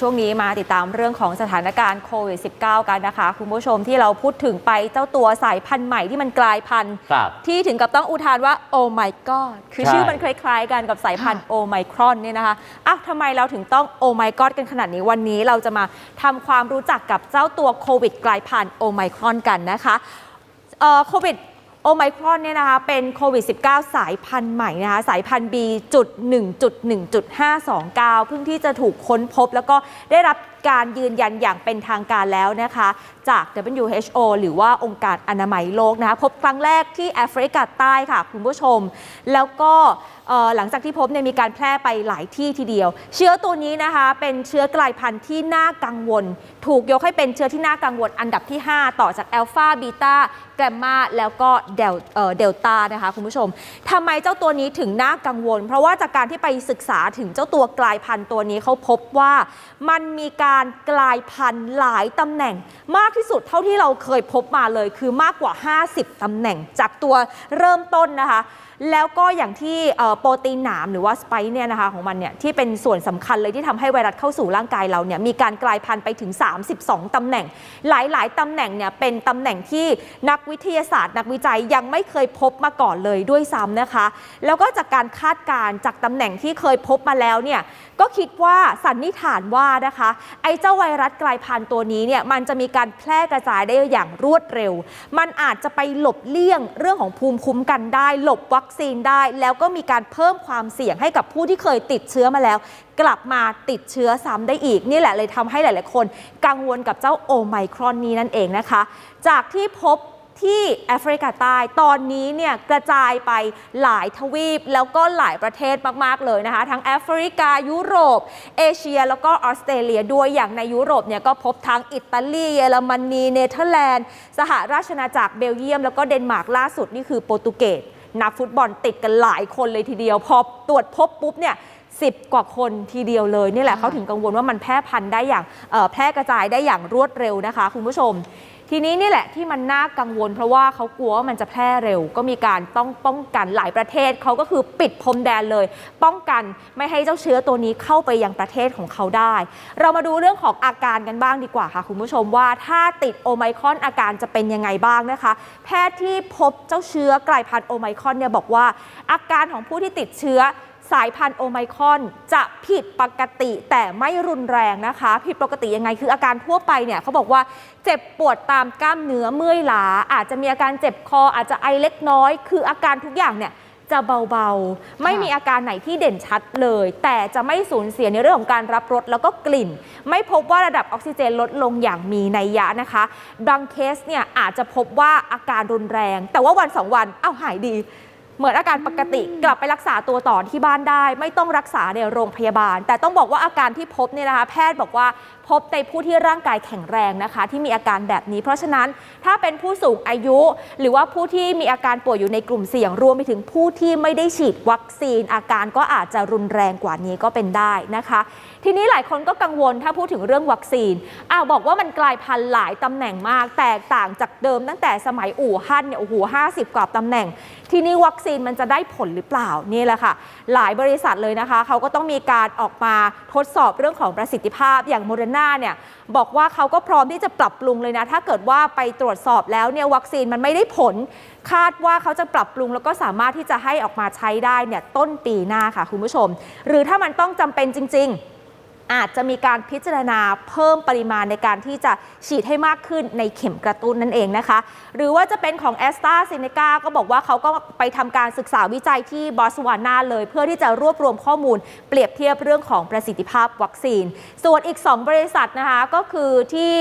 ช่วงนี้มาติดตามเรื่องของสถานการณ์โควิด -19 กันนะคะ คุณผู้ชมที่เราพูดถึงไปเจ้าตัวสายพันธุ์ใหม่ที่มันกลายพันธุ์ครับที่ถึงกับต้องอุทานว่าโอ้ my god คือใช่ชื่อมันคล้ายๆกันกับสายพันธุ์โอไมครอนเนี่ยนะคะอ้าวทำไมเราถึงต้องโอไมก d กันขนาดนี้วันนี้เราจะมาทำความรู้จักกับเจ้าตัวโควิด กลายพันธุ์โอไมครอนกันนะคะเอ่อโควิดโอ ไมครอนเนี่ยนะคะเป็นโควิด -19 สายพันธุ์ใหม่นะคะสายพันธุ์ B จุด1.1.529 เพิ่งที่จะถูกค้นพบแล้วก็ได้รับการยืนยันอย่างเป็นทางการแล้วนะคะ จาก WHO หรือว่าองค์การอนามัยโลกนะคะพบครั้งแรกที่แอฟริกาใต้ค่ะคุณผู้ชม แล้วก็หลังจากที่พบเนี่ยมีการแพร่ไปหลายที่ทีเดียว เชื้อตัวนี้นะคะ เป็นเชื้อกลายพันธุ์ที่น่ากังวล ถูกยกให้เป็นเชื้อที่น่ากังวลอันดับที่ 5 ต่อจากแอลฟาบีตาแกมมาแล้วก็เดลเดลต้านะคะคุณผู้ชมทำไมเจ้าตัวนี้ถึงน่ากังวล เพราะว่าจากการที่ไปศึกษาถึงเจ้าตัวกลายพันธุ์ตัวนี้เขาพบว่ามันมีการกลายพันธุ์หลายตำแหน่ง มากที่สุดเท่าที่เราเคยพบมาเลย คือมากกว่า 50ตำแหน่งจากตัวเริ่มต้นนะคะ แล้วก็อย่างที่โปรตีนหนามหรือว่าสไปค์เนี่ยนะคะของมันเนี่ยที่เป็นส่วนสำคัญเลยที่ทำให้ไวรัสเข้าสู่ร่างกายเราเนี่ยมีการกลายพันธุ์ไปถึง 32ตำแหน่ง หลาย ๆตำแหน่งเนี่ยเป็นตำแหน่งที่นักวิทยาศาสตร์ นักวิจัยยังไม่เคยพบมาก่อนเลยด้วยซ้ำนะคะ แล้วก็จากการคาดการณ์จากตำแหน่งที่เคยพบมาแล้วเนี่ยก็คิดว่าสันนิษฐานว่านะคะไอ้เจ้าไวรัสกลายพันธุ์ตัวนี้เนี่ยมันจะมีการแพร่กระจายได้อย่างรวดเร็ว มันอาจจะไปหลบเลี่ยงเรื่องของภูมิคุ้มกันได้ หลบวัคซีนได้แล้วก็มีการเพิ่มความเสี่ยงให้กับผู้ที่เคยติดเชื้อมาแล้ว กลับมาติดเชื้อซ้ำได้อีก นี่แหละเลยทำให้หลาย ๆ คน กังวลกับเจ้าโอไมครอนนี้นั่นเองนะคะ จากที่พบที่แอฟริกาใต้ตอนนี้เนี่ยกระจายไปหลายทวีป แล้วก็หลายประเทศมาก ๆ เลยนะคะ ทั้งแอฟริกายุโรป เอเชีย แล้วก็ออสเตรเลียด้วยอย่างในยุโรปเนี่ยก็พบทั้งอิตาลีเยอรมนีเนเธอร์แลนด์ สหราชอาณาจักรเบลเยียม แล้วก็เดนมาร์กล่าสุดนี่คือโปรตุเกส นักฟุตบอลติดกันหลายคนเลยทีเดียว พอตรวจพบปุ๊บเนี่ยสิบกว่าคนทีเดียวเลยนี่แหละเขาถึงกังวลว่ามันแพร่พันธุ์ได้อย่างเอ่อแพร่กระจายได้อย่างรวดเร็วนะคะ คุณผู้ชม ทีนี้นี่แหละที่มันน่ากังวล เพราะว่าเขากลัวว่ามันจะแพร่เร็ว ก็มีการต้องป้องกันหลายประเทศเขาก็คือปิดพรมแดนเลย ป้องกันไม่ให้เจ้าเชื้อตัวนี้เข้าไปยังประเทศของเขาได้ เรามาดูเรื่องของอาการกันบ้างดีกว่าค่ะ คุณผู้ชมว่าถ้าติดโอไมครอนอาการจะเป็นยังไงบ้างนะคะ แพทย์ที่พบเจ้าเชื้อกลายพันธุ์โอไมครอนเนี่ยบอกว่า อาการของผู้ที่ติดเชื้อ สายพันธุ์โอไมคอนจะผิดปกติแต่ไม่รุนแรงนะคะ ผิดปกติยังไงคืออาการทั่วไปเนี่ยเขาบอกว่าเจ็บปวดตามกล้ามเนื้อเมื่อยล้า อาจจะมีอาการเจ็บคออาจจะไอเล็กน้อย คืออาการทุกอย่างเนี่ยจะเบาๆ ไม่มีอาการไหนที่เด่นชัดเลย แต่จะไม่สูญเสียในเรื่องของการรับรสแล้วก็กลิ่น ไม่พบว่าระดับออกซิเจนลดลงอย่างมีนัยยะนะคะ บางเคสเนี่ยอาจจะพบว่าอาการรุนแรง แต่ว่าวันสองวัน เอ้าหายดี เหมือนอาการปกติกลับไปรักษาตัวต่อที่บ้านได้ ไม่ต้องรักษาในโรงพยาบาล แต่ต้องบอกว่าอาการที่พบเนี่ยนะคะแพทย์บอกว่า พบในผู้ที่ร่างกายแข็งแรงนะคะ ที่มีอาการแบบนี้ เพราะฉะนั้นถ้าเป็นผู้สูงอายุ หรือว่าผู้ที่มีอาการป่วยอยู่ในกลุ่มเสี่ยงรวมไปถึงผู้ที่ไม่ได้ฉีดวัคซีน อาการก็อาจจะรุนแรงกว่านี้ก็เป็นได้นะคะ ทีนี้หลายคนก็กังวลถ้าพูดถึงเรื่องวัคซีนอ้าวบอกว่ามันกลายพันธุ์หลายตำแหน่งมาก แตกต่างจากเดิมตั้งแต่สมัยอู่ฮั่นเนี่ยโอ้โหห้าสิบกว่าตำแหน่ง ทีนี้วัคซีนมันจะได้ผลหรือเปล่านี่แหละค่ะ หลายบริษัทเลยนะคะเขาก็ต้องมีการออกมาทดสอบเรื่องของประสิทธิภาพอย่างโมเดอร์นาเนี่ยบอกว่าเขาก็พร้อมที่จะปรับปรุงเลยนะ ถ้าเกิดว่าไปตรวจสอบแล้วเนี่ยวัคซีนมันไม่ได้ผล คาดว่าเขาจะปรับปรุงแล้วก็สามารถที่จะให้ออกมาใช้ได้เนี่ยต้นปีหน้าค่ะคุณผู้ชม หรือถ้ามันต้องจำเป็นจริง ๆ อาจจะมีการพิจารณาเพิ่มปริมาณในการที่จะฉีดให้มากขึ้นในเข็มกระตุ้นนั่นเองนะคะ หรือว่าจะเป็นของแอสตราเซเนกาก็บอกว่าเขาก็ไปทำการศึกษาวิจัยที่บอสวานาเลย เพื่อที่จะรวบรวมข้อมูล เปรียบเทียบเรื่องของประสิทธิภาพวัคซีน ส่วนอีก 2 บริษัทนะคะก็คือที่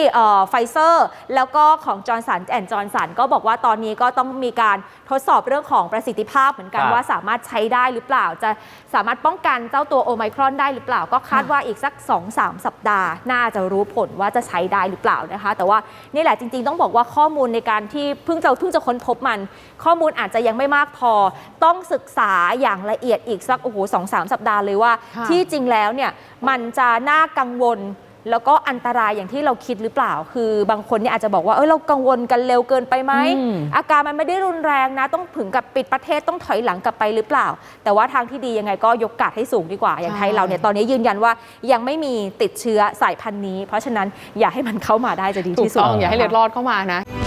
ไฟเซอร์แล้วก็ของจอร์นสันแอนด์จอร์นสันก็บอกว่าตอนนี้ก็ต้องมีการทดสอบเรื่องของประสิทธิภาพเหมือนกันครับว่าสามารถใช้ได้หรือเปล่า จะสามารถป้องกันเจ้าตัวโอไมครอนได้หรือเปล่าก็คาดว่าอีกสัก2-3 สัปดาห์ น่าจะรู้ผลว่าจะใช้ได้หรือเปล่านะคะ แต่ว่านี่แหละจริง ๆ ต้องบอกว่าข้อมูลในการที่เพิ่งจะเพิ่งจะค้นพบมัน ข้อมูลอาจจะยังไม่มากพอ ต้องศึกษาอย่างละเอียดอีกสักโอ้โหสองสามสัปดาห์เลยว่าค่ะที่จริงแล้วเนี่ยมันจะน่ากังวล แล้วก็อันตรายอย่างที่เราคิดหรือเปล่า คือบางคนเนี่ยอาจจะบอกว่าเออเรากังวลกันเร็วเกินไปไหมอืมอาการมันไม่ได้รุนแรงนะ ต้องถึงกับปิดประเทศต้องถอยหลังกลับไปหรือเปล่า แต่ว่าทางที่ดียังไงก็ยกกาดให้สูงดีกว่าอย่างไทยเราเนี่ยตอนนี้ยืนยันว่ายังไม่มีติดเชื้อสายพันธุ์นี้ เพราะฉะนั้นอย่าให้มันเข้ามาได้จะดีถูที่กสุดต้องอย่าให้เลือดรอดเข้ามานะค